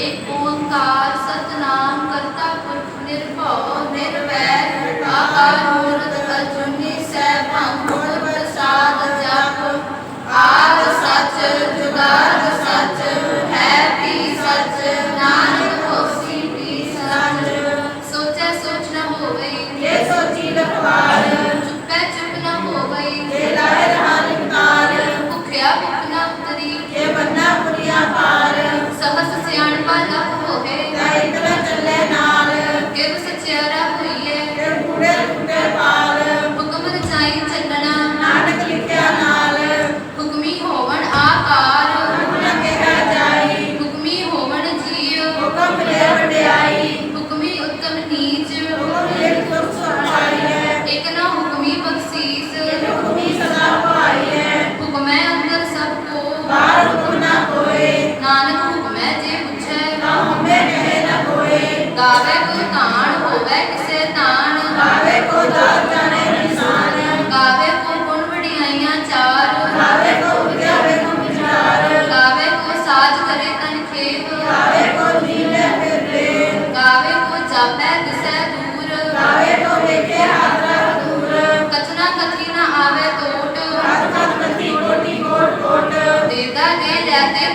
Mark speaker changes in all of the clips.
Speaker 1: एक को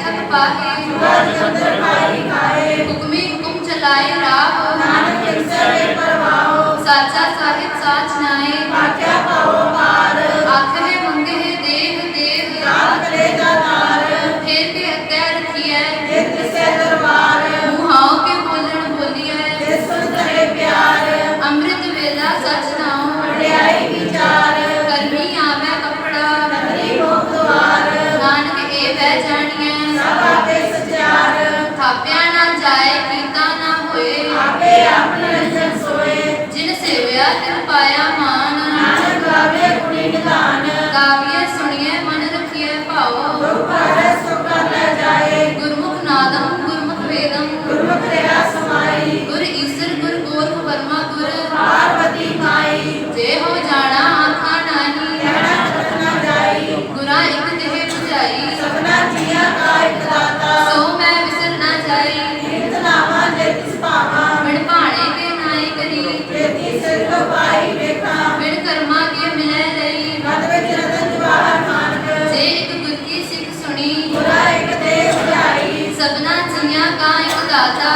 Speaker 1: ਰਹਿਮਤ ਪਾਏ
Speaker 2: ਜੁਗਤ ਜੰਦਰ ਪਾਈ ਖਾਏ
Speaker 1: ਹੁਕਮੀ ਹੁਕਮ ਚਲਾਏ ਰਾਹ।
Speaker 2: ਨਾਨਕ ਕਿਰਸੇ ਪਰਵਾਓ
Speaker 1: ਸਾਚਾ ਸਾਹਿਬ ਸਾਚ ਨਾਏ
Speaker 2: ਆਖਿਆ ਪਾਓ
Speaker 1: ਪਾ 好
Speaker 2: 감사하다.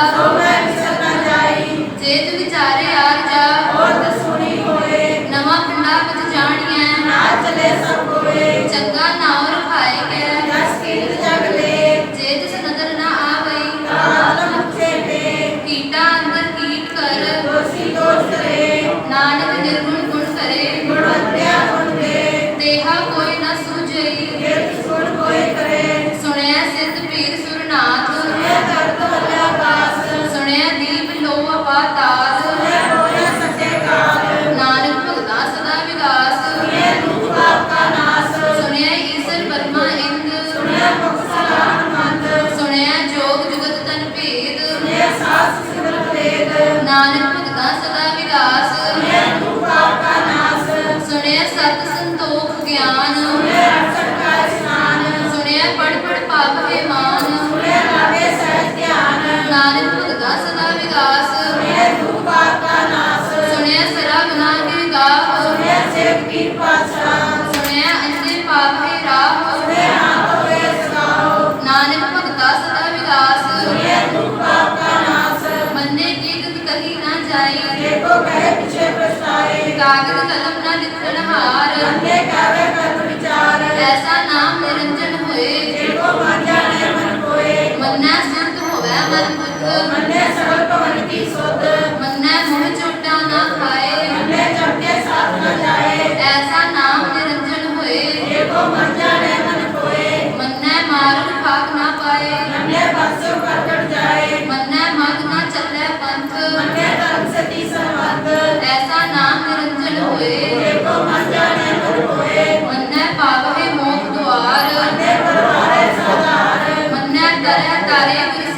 Speaker 2: ਰਾਹ
Speaker 1: ਸੁਣਿਆ ਸਿਰ ਪੀਰ ਪਾਸ਼ਾ
Speaker 2: ਸੁਣਿਆ ਅੰਦੇ ਪਾਪੇ
Speaker 1: ਰਾਹ
Speaker 2: ਸੁਣਿਆ ਆਪ ਹੋਏ ਸਦਾਓ
Speaker 1: ਨਾਨਕ ਭਗਤਾ ਸਦਾ ਵਿਲਾਸ।
Speaker 2: ਸੁਣਿਆ ਦੁਖ ਪਾਪ ਕਾ ਨਾਸ।
Speaker 1: ਮੰਨੇ ਕੀ ਗਤ ਕਹੀ ਨਾ ਜਾਈ
Speaker 2: ਦੇਖੋ ਕਹੇ ਪਿਛੇ ਪਛਤਾਏ।
Speaker 1: ਕਾਗਦ ਕਲਮ ਨਾ ਲਿਖਣ ਹਾਰ।
Speaker 2: ਅੰਦੇ ਕਾਵੇ ਕਰਮ ਵਿਚਾਰ।
Speaker 1: ਐਸਾ ਨਾਮ ਨਿਰੰਜਨ ਹੋਏ।
Speaker 2: ਦੇਖੋ
Speaker 1: ਮਾਂਜਾ ਨੇ
Speaker 2: ਮਨ ਕੋਏ
Speaker 1: ਮੰਨਾ
Speaker 2: ਸੰਤ ਹੋਵੇ ਮਨ
Speaker 1: ਮੁਖ।
Speaker 2: ਮੰਨੇ
Speaker 1: ਸਰਬ ਪਵਨ ਕੀ ਸੁਧ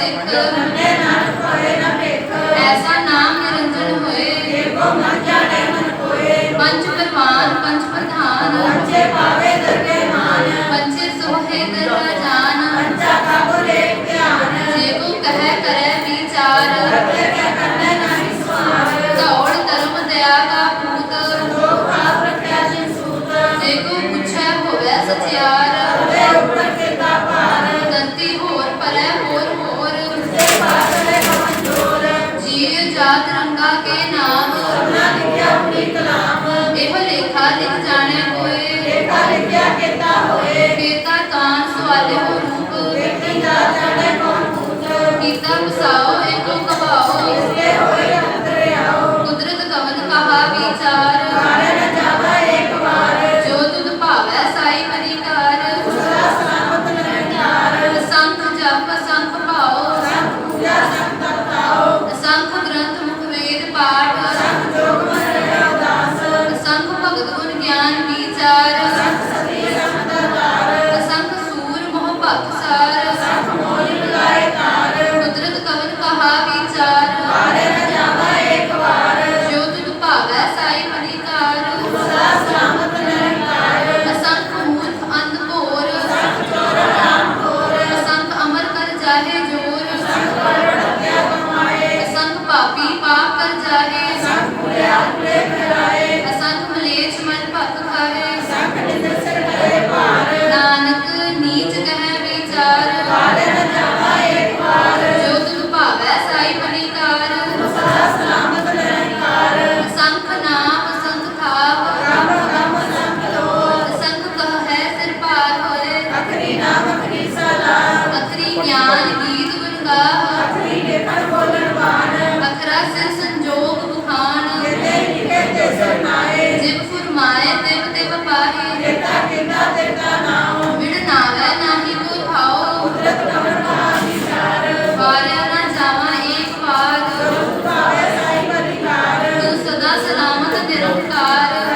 Speaker 1: ਸਿੱਖ
Speaker 2: ਮੰਨੇ ਨਾਨਕ ਹੋਏ ਨਾ ਭੇਖ
Speaker 1: ਐਸਾ ਨਾਮ ਨਿਰੰਜਨ ਹੋਏ
Speaker 2: ਦੇਖੋ ਮਨ ਜਾਣੇ ਮਨ ਕੋਏ
Speaker 1: ਪੰਜ ਪ੍ਰਵਾਨ ਪੰਜ ਪ੍ਰਧਾਨ
Speaker 2: ਪੰਜੇ ਪਾਵੇ ਕੀਤਾ
Speaker 1: ਬਸਾਓ ਏਕੋ ਕਬਾਓ
Speaker 2: ਇਸਕੇ ਹੋਏ ਅੰਤਰੇ ਆਓ
Speaker 1: ਕੁਦਰਤ ਕਵਨ ਕਹਾ ਵਿਚਾਰ।
Speaker 2: ਮਾਰੇ ਨ ਜਾਵਾ ਇੱਕ ਵਾਰ
Speaker 1: ਜੋ ਤੁਧ ਭਾਵੈ ਸਾਈ ਮਨੀਕਾਰ
Speaker 2: ਉਸਦਾ ਸਲਾਮਤ ਨਿਰੰਕਾਰ
Speaker 1: ਸੰਤ ਜਪ, ਸੰਤ ਭਾਓ
Speaker 2: ਸੰਤ ਪੂਜਾ ਸੰਤ ਤਪਾਓ
Speaker 1: ਸੰਤ ਗ੍ਰੰਥ ਮੁਖ ਵੇਦ ਪਾਠ।
Speaker 2: ਸੰਤ ਜੋਗ ਮਨ ਰਹਾ ਦਾਸ
Speaker 1: ਸੰਤ ਭਗਤ ਗੁਣ ਗਿਆਨ ਵਿਚਾਰ। നാമത്തെ നിറക്കാറ്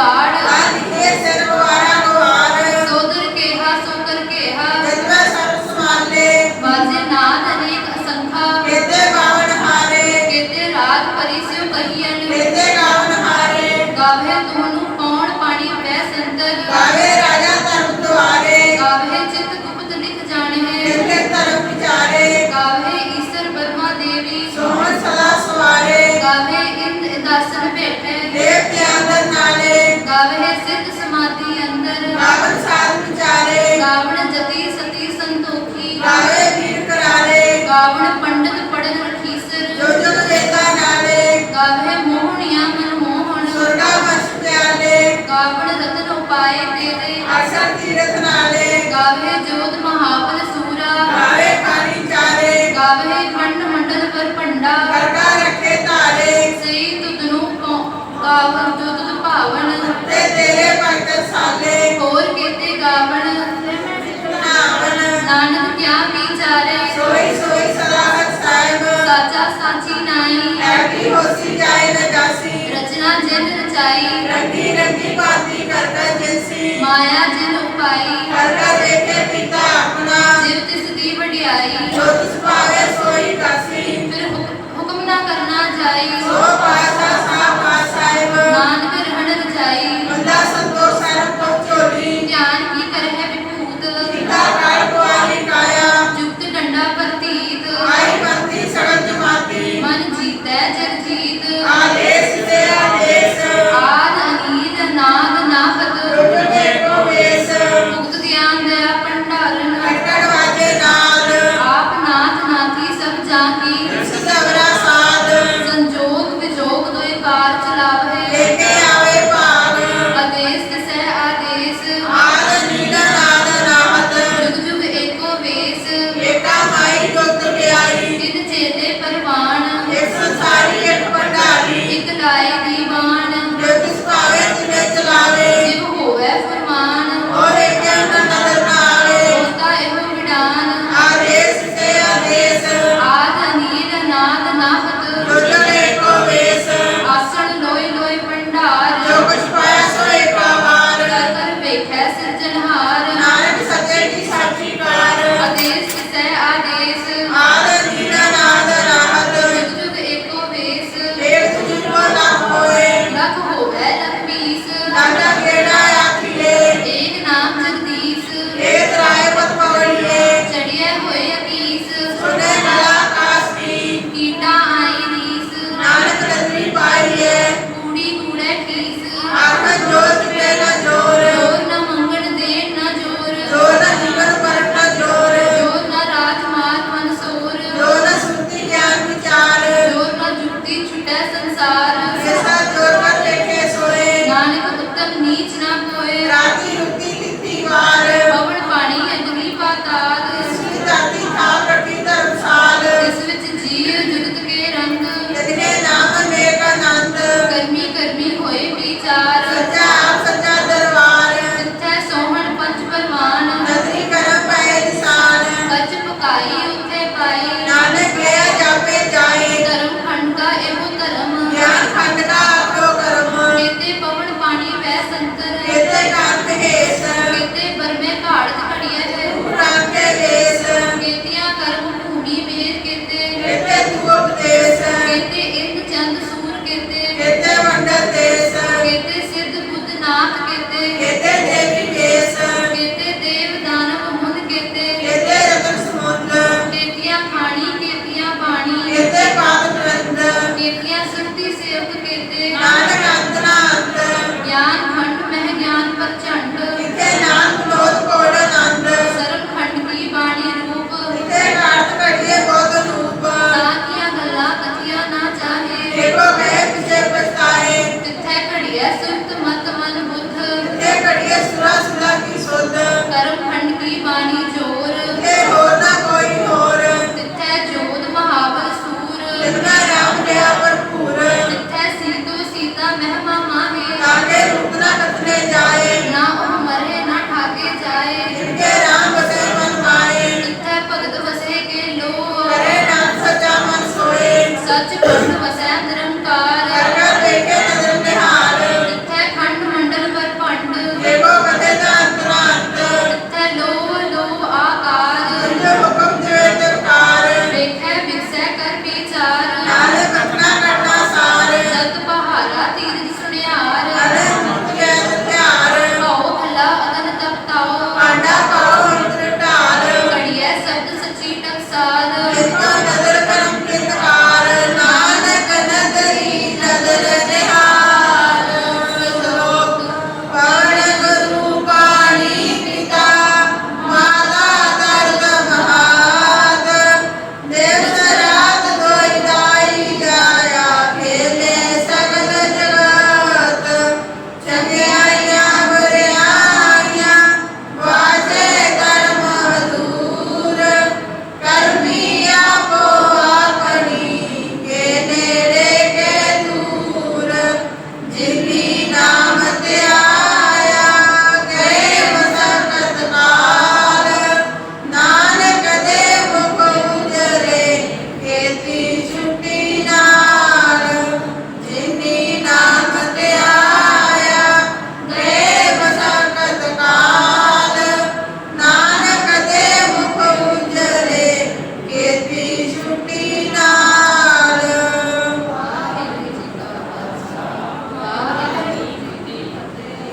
Speaker 1: గాడ్
Speaker 2: गावे
Speaker 1: सिद्ध
Speaker 2: समाधि अंदर। रावण सार विचारे।
Speaker 1: रावण जति सती संतोखी।
Speaker 2: गावे वीर करारे।
Speaker 1: गावण पंडित पढ़न रखीसर
Speaker 2: जो जो देता नाले
Speaker 1: गावे मोहनिया मन मोहन।
Speaker 2: स्वर्गा वस प्याले
Speaker 1: गावण रतन उपाय तेरे।
Speaker 2: आशा तीरथ नाले
Speaker 1: गावे जोत महाबल सूरा।
Speaker 2: गावे पानी चारे।
Speaker 1: गावे खंड मंडल पर पंडा
Speaker 2: करका रखे तारे।
Speaker 1: सही तुदनु ਆਖਰ ਜੁਦ ਭਾਵਨ
Speaker 2: ਤੇ ਤੇਰੇ ਭਗਤ ਸਾਲੇ।
Speaker 1: ਹੋਰ ਕੀਤੇ ਗਾਵਣ।
Speaker 2: ਤੇ ਮੈਂ ਵਿਚਨਾਵਨ
Speaker 1: ਨਾਨਕ ਕਿਆ ਵਿਚਾਰੇ।
Speaker 2: ਸੋਈ ਸੋਈ ਸਲਾਹਤ ਸਾਹਿਬ।
Speaker 1: ਸਾਚਾ ਸਾਚੀ ਨਾਈ।
Speaker 2: ਐਤੀ ਹੋਸੀ ਜਾਏ ਨਜਾਸੀ
Speaker 1: ਰਚਨਾ ਜਿਨ ਰਚਾਈ।
Speaker 2: ਰੰਗੀ ਰੰਗੀ ਬਾਤੀ ਕਰਤਾ ਜਿਨਸੀ
Speaker 1: ਮਾਇਆ ਜਿਨ ਉਪਾਈ।
Speaker 2: ਹਰ ਕਰ ਦੇਖੇ ਪਿਤਾ ਆਪਣਾ।
Speaker 1: ਜਿਵ ਤਿਸ ਦੀ ਵਡਿਆਈ।
Speaker 2: ਜੋ ਤਿਸ ਪਾਵੇ ਸੋਈ ਕਾਸੀ।
Speaker 1: ਫਿਰ ਹੁਕਮ ਨਾ ਕਰਨਾ ਜਾਈ।
Speaker 2: ਸੋ ਪਾਵੇ ജ്ഞാനഗ്രഹണത്തിനായി Natal.
Speaker 1: ਸੱਚ ਪੰਥ ਵਸ